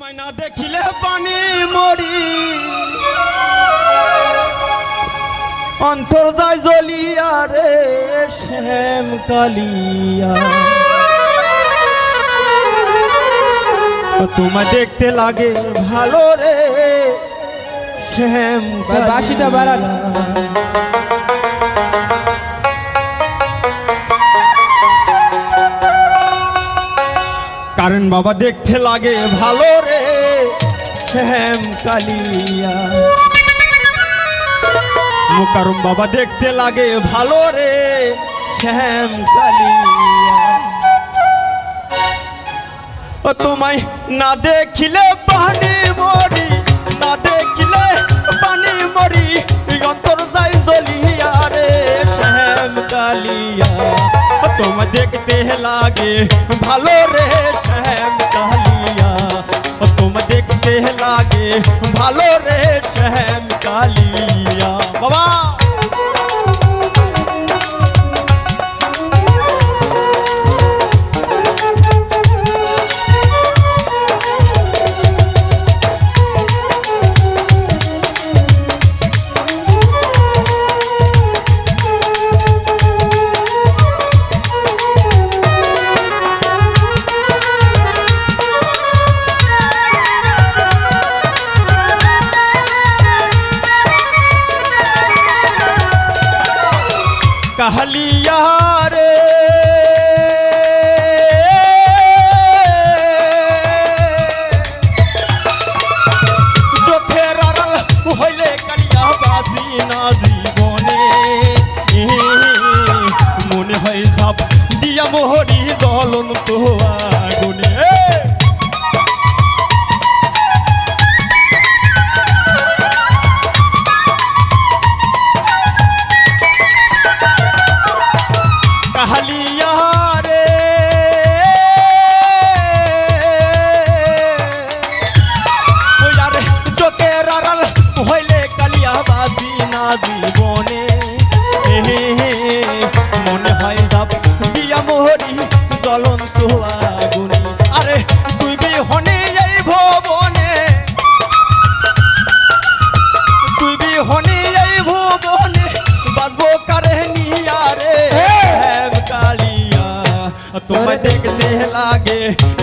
তোমায় না দেখিলে পানি মরি। অন্তর যায় জ্বলিয়া রে শ্যাম কালিয়া। তোমায় দেখতে লাগে ভালো রে শ্যাম বাঁশিটা বাড়ান। কারণ বাবা দেখতে লাগে ভালো রে। শ্যাম কালিয়া। মুকারম বাবা দেখতে লাগে ভালো রে। শ্যাম কালিয়া। তোমায় না দেখিলে পানি মরি, না দেখিলে পানি মরি অন্তর যাই জ্বলিয়া রে। শ্যাম কালিয়া। ও তোমায় দেখতে লাগে ভালো রে শ্যাম কালিয়া ও তোমায় দেখতে লাগে ভালো রে कहलिया रे চোখে রারাল হইলে কালিয়া বাসি না জীবনে মনে হয় ঝাপ দিয়া মোহরি জীবনে। মনে হয় দিয়া মোহরি জ্বলন্ত আগুনে। আরে তুই এই ভবনে। তুই বিহনে এই ভুবনে বাজবো কারে নিয়া রে কালিয়া তোমায় দেখতে লাগে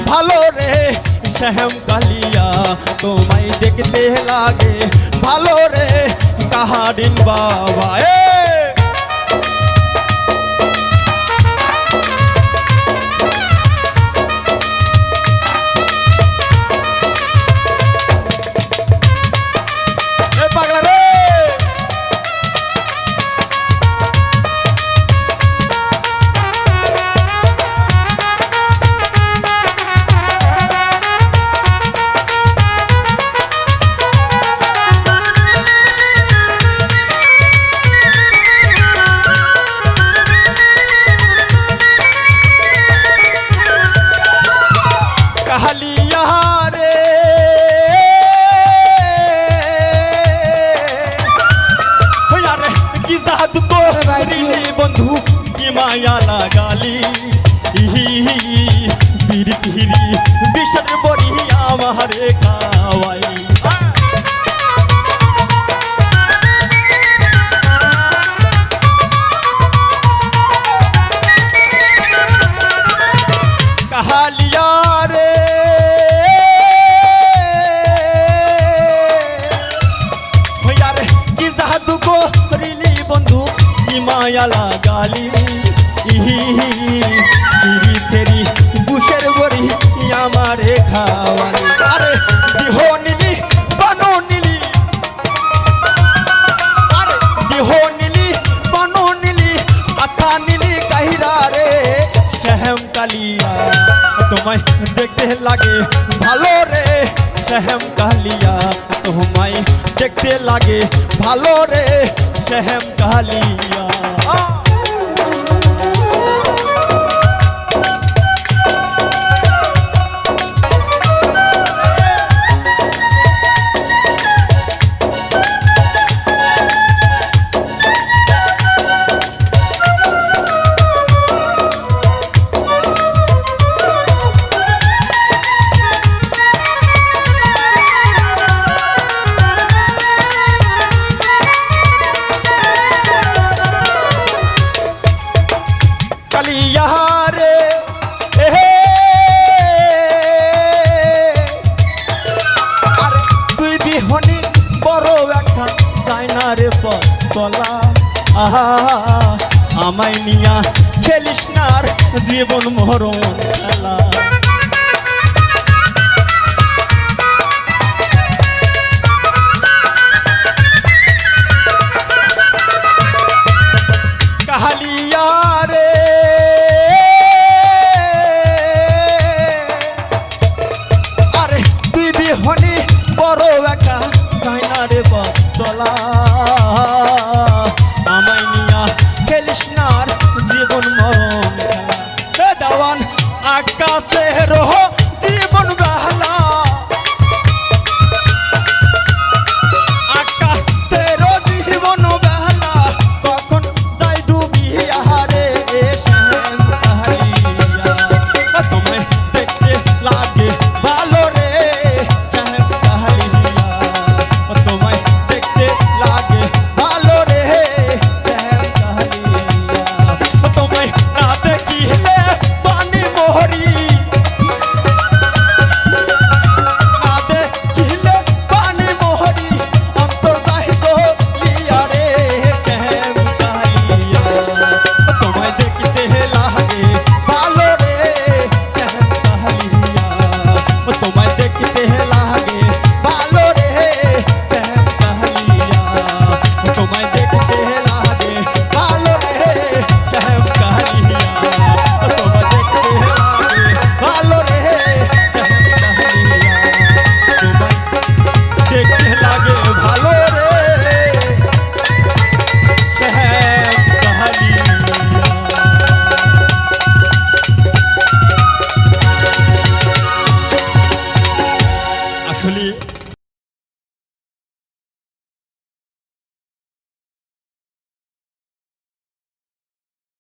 ভালো রে। শ্যাম কালিয়া তোমায় দেখতে লাগে ভালো রে। কাহারিন বাবা कहलिया रे यार, की जादू को रीले बंधु की माया लगाली। इही पीर पीरी बिशर बरिया मारे কাহিরা রে। শ্যাম কালিয়া, তোমায় দেখতে লাগে ভালো রে। শ্যাম কালিয়া, তোমায় দেখতে লাগে ভালো রে। শ্যাম কালিয়া। চলা আহা, আমায় নিয়া খেলিস না আর জীবন মরণ খেলা। বিহনি বড় একা তাই না রে বৎসলা